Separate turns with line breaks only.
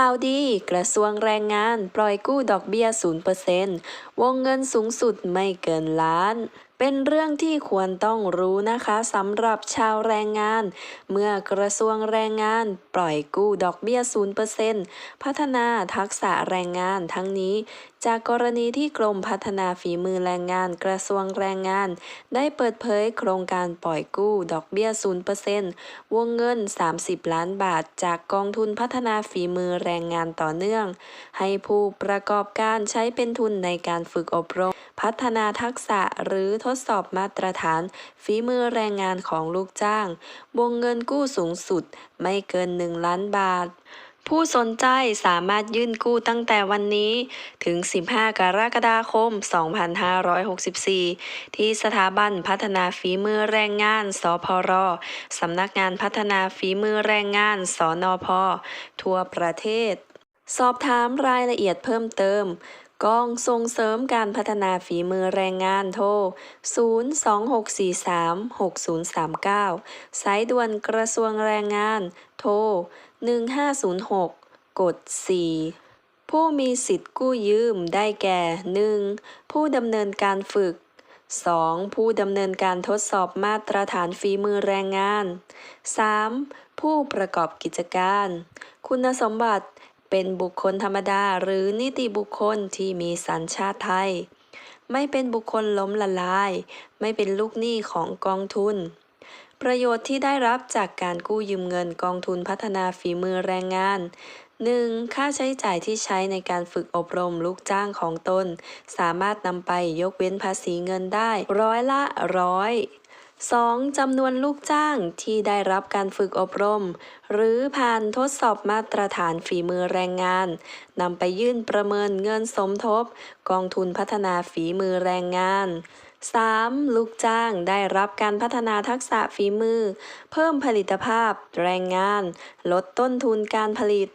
ข่าวดี กระทรวงแรงงาน ปล่อยกู้ดอกเบี้ย 0%วงเงินสูงสุดไม่เกินล้านเป็นเรื่องที่ควรต้องรู้นะคะสำหรับชาวแรงงาน เมื่อกระทรวงแรงงาน ปล่อยกู้ดอกเบี้ย 0%พัฒนาทักษะแรงงานทั้งนี้ จากกรณีที่กรมพัฒนาฝีมือแรงงานกระทรวงแรงงาน ได้เปิดเผยโครงการปล่อยกู้ดอกเบี้ย 0%วงเงิน 30 ล้านบาท จากกองทุนพัฒนาฝีมือแรงงานต่อเนื่อง ให้ผู้ประกอบการใช้เป็นทุนในการฝึกอบรม พัฒนาทักษะหรือทดสอบมาตรฐานฝีมือแรงงานของลูกจ้าง วงเงินกู้สูงสุดไม่เกิน 1 ล้านบาทผู้สนใจสามารถยื่นกู้ตั้งแต่วันนี้ ถึง 15 กรกฎาคม 2564 ที่สถาบันพัฒนาฝีมือแรงงาน สพร สำนักงานพัฒนาฝีมือแรงงาน สนพ ทั่วประเทศ สอบถามรายละเอียดเพิ่มเติม กองส่งเสริมการพัฒนาฝีมือแรงงานโทร 026436039 สายด่วนกระทรวงแรงงาน โทร 1506 กด 4 ผู้มีสิทธิ์กู้ยืมได้แก่ 1. ผู้ดำเนินการฝึก 2. ผู้ดำเนินการทดสอบมาตรฐานฝีมือแรงงาน 3. ผู้ประกอบกิจการ คุณสมบัติ เป็นบุคคลธรรมดาหรือนิติบุคคลที่มีสัญชาติไทย ไม่เป็นบุคคลล้มละลาย ไม่เป็นลูกหนี้ของกองทุน ประโยชน์ที่ได้รับจากการกู้ยืมเงินกองทุนพัฒนาฝีมือแรงงาน 1. ค่าใช้จ่ายที่ใช้ในการฝึกอบรมลูกจ้างของตน สามารถนำไปยกเว้นภาษีเงินได้ร้อยละร้อย 2. จำนวนลูกจ้างที่ได้รับการฝึกอบรม หรือผ่านทดสอบมาตรฐานฝีมือแรงงานนำไปยื่นประเมินเงินสมทบ กองทุนพัฒนาฝีมือแรงงาน 3. ลูกจ้างได้รับการพัฒนาทักษะฝีมือ เพิ่มผลิตภาพ แรงงาน ลดต้นทุนการผลิต